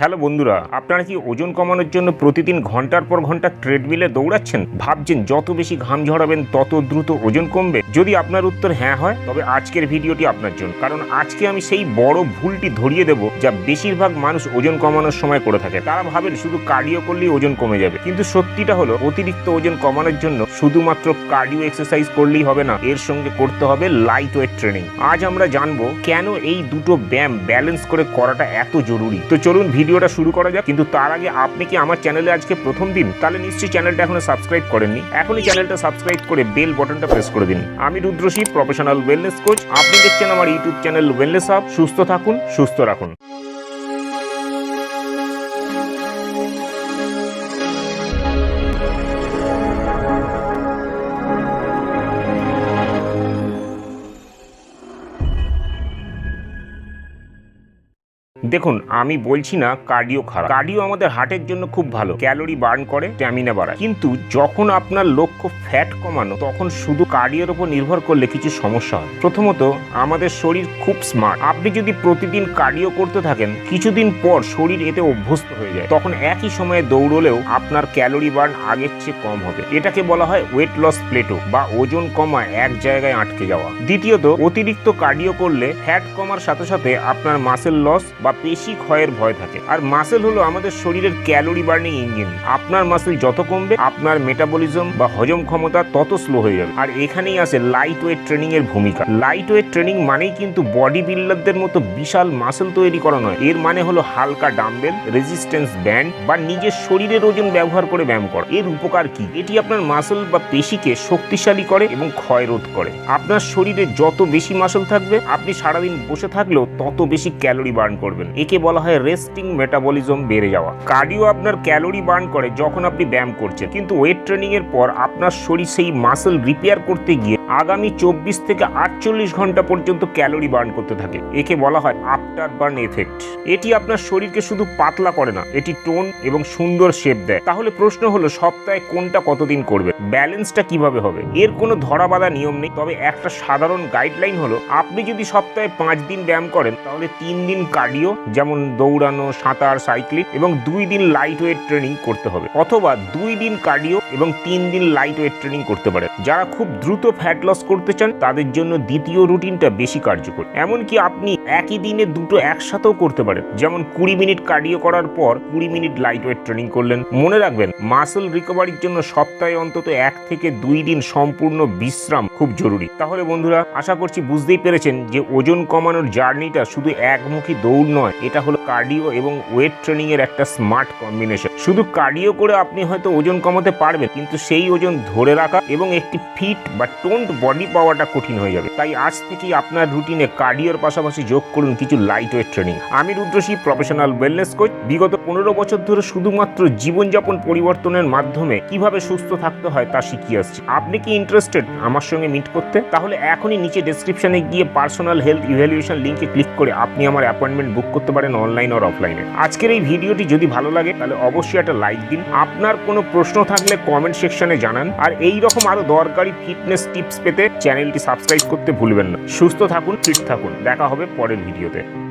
Hello বন্ধুরা, আপনারা কি ওজন কমানোর জন্য প্রতিদিন ঘণ্টার পর ঘণ্টা ট্রেডমিলে দৌড়াচ্ছেন? ভাবছেন যত বেশি ঘাম ঝরাবেন, তত দ্রুত ওজন কমবে? যদি আপনার উত্তর হ্যাঁ হয়, তবে আজকের ভিডিওটি আপনার জন্য। কারণ আজকে আমি সেই বড় ভুলটি ধরিয়ে দেব যা বেশিরভাগ মানুষ ওজন কমানোর সময় করে থাকে। তারা ভাবেন শুধু কার্ডিও করলেই ওজন কমে যাবে। কিন্তু সত্যিটা হলো, অতিরিক্ত ওজন কমানোর জন্য শুধুমাত্র কার্ডিও এক্সারসাইজ করলেই হবে না, এর সঙ্গে করতে হবে লাইট ওয়েট ট্রেনিং আজ আমরা জানব কেন এই দুটো ব্যায়াম ব্যালেন্স করে করাটা এত জরুরি। তো চলুন ভিডিওটা শুরু করা যাক। কিন্তু তার আগে আপনি কি আমার চ্যানেলে আজকে প্রথম দিন? তাহলে নিশ্চয়ই চ্যানেলটা এখনও সাবস্ক্রাইব করেননি। এখনই চ্যানেলটা সাবস্ক্রাইব করে বেল বাটনটা প্রেস করে দিন। আমি রুদ্রশী প্রফেশনাল ওয়েলনেস কোচ আপনি দেখছেন আমার ইউটিউব চ্যানেল ওয়েলনেস আপ সুস্থ থাকুন, সুস্থ রাখুন। দেখুন, আমি বলছি না কার্ডিও খারাপ। কার্ডিও আমাদের হার্টের জন্য খুব ভালো। ক্যালোরি বার্ন করে স্ট্যামিনা বাড়ায়। কিন্তু যখন আপনার লক্ষ্য ফ্যাট কমানো, তখন শুধু কার্ডিওর উপর নির্ভর করলে কিছু সমস্যা হয়। প্রথমত, আমাদের শরীর খুব স্মার্ট আপনি যদি প্রতিদিন কার্ডিও করতে থাকেন, কিছুদিন পর শরীর এতে অভ্যস্ত হয়ে যায়। তখন একই সময়ে দৌড়লেও আপনার ক্যালোরি বার্ন আগের চেয়ে কম হবে। এটাকে বলা হয় ওয়েট লস প্লেটো বা ওজন কমা এক জায়গায় আটকে যাওয়া। দ্বিতীয়ত, অতিরিক্ত কার্ডিও করলে ফ্যাট কমার সাথে সাথে আপনার মাসেল লস বা পেশি ক্ষয়ের ভয় থাকে। আর মাসেল হলো আমাদের শরীরের ক্যালোরি বার্নিং ইঞ্জিন আপনার মাসেল যত কমবে, আপনার মেটাবলিজম বা হজম ক্ষমতা তত স্লো হয়ে যাবে। আর এখানেই আসে লাইট ওয়েট ট্রেনিং এর ভূমিকা। লাইট ওয়েট ট্রেনিং মানেই কিন্তু বডি বিল্ডারদের মতো বিশাল মাসেল তৈরি করা নয়। এর মানে হলো হালকা ডাম্বেল রেজিস্ট্যান্স ব্যান্ড বা নিজের শরীরের ওজন ব্যবহার করে ব্যায়াম করা। এর উপকার কি? এটি আপনার মাসেল বা পেশিকে শক্তিশালী করে এবং ক্ষয় রোধ করে। আপনার শরীরে যত বেশি মাসল থাকবে, আপনি সারাদিন বসে থাকলেও তত বেশি ক্যালোরি বার্ন করবেন। একে বলা হয় রেস্টিং মেটাবলিজম বেড়ে যাওয়া। কার্ডিও আপনার ক্যালোরি বার্ন করে যখন আপনি ব্যায়াম করছেন। কিন্তু ওয়েট ট্রেনিং এর পর আপনার শরীর সেই মাসল রিপেয়ার করতে গিয়ে আগামী চব্বিশ থেকে আটচল্লিশ ঘণ্টা পর্যন্ত ক্যালোরি বার্ন করতে থাকে। একে বলা হয় আফটার বার্ন এফেক্ট এটি আপনার শরীরকে শুধু পাতলা করে না, এটি টোন এবং সুন্দর শেপ দেয়। তাহলে প্রশ্ন হলো, সপ্তাহে কোনটা কতদিন করবে ব্যালেন্সটা কীভাবে হবে? এর কোনো ধরাবাধা নিয়ম নেই। তবে একটা সাধারণ গাইডলাইন হলো, আপনি যদি সপ্তাহে পাঁচ দিন ব্যায়াম করেন, তাহলে তিন দিন কার্ডিও যেমন দৌড়ানো, সাঁতার, সাইক্লিং এবং দুই দিন লাইট ওয়েট ট্রেনিং করতে হবে অথবা দুই দিন কার্ডিও এবং তিন দিন লাইট ওয়েট ট্রেনিং করতে পারে। যারা খুব দ্রুত ফ্যাট লস করতে চান, তাদের জন্য দ্বিতীয় রুটিনটা বেশি কার্যকর। এমনকি আপনি একই দিনে দুটো একসাথেও করতে পারেন। যেমন কুড়ি মিনিট কার্ডিও করার পর কুড়ি মিনিট লাইট ওয়েট ট্রেনিং করলেন। মনে রাখবেন মাসেল রিকভারির জন্য সপ্তাহে অন্তত এক থেকে দুই দিন সম্পূর্ণ বিশ্রাম খুব জরুরি। তাহলে বন্ধুরা, আশা করছি বুঝতেই পেরেছেন যে ওজন কমানোর জার্নিটা শুধু একমুখী দৌড় নয়, এটা হলো কার্ডিও এবং ওয়েট ট্রেনিং এর একটা স্মার্ট কম্বিনেশন শুধু কার্ডিও করে আপনি হয়তো ওজন কমাতে পারবেন, কিন্তু সেই ওজন ধরে রাখা এবং একটি ফিট বা টোন্ড বডি পাওয়াটা কঠিন হয়ে যাবে। তাই আজ থেকেই আপনার রুটিনে কার্ডিওর পাশাপাশি যোগ করুন কিছু লাইট ওয়েট ট্রেনিং আমি রুদ্রশী প্রফেশনাল ওয়েলনেস কোচ বিগত পনেরো বছর ধরে শুধুমাত্র জীবনযাপন পরিবর্তনের মাধ্যমে কীভাবে সুস্থ থাকতে হয় তা শিখিয়ে আসছি। আপনি কি ইন্টারেস্টেড আমার সঙ্গে মিট করতে? তাহলে এখনই নিচে ডেসক্রিপশনে গিয়ে পার্সোনাল হেলথ ইভ্যালুয়েশন লিঙ্কে ক্লিক করে আপনি আমার অ্যাপয়েন্টমেন্ট বুক করতে পারেন অনলাইন আর অফলাইনে আজকের এই ভিডিওটি যদি ভালো লাগে, তাহলে অবশ্যই একটা লাইক দিন। আপনার কোনো প্রশ্ন থাকলে কমেন্ট সেকশনে জানান। আর এই রকম আরও দরকারি ফিটনেস টিপস পেতে চ্যানেলটি সাবস্ক্রাইব করতে ভুলবেন না। সুস্থ থাকুন ফিট থাকুন। দেখা হবে পরের ভিডিওতে।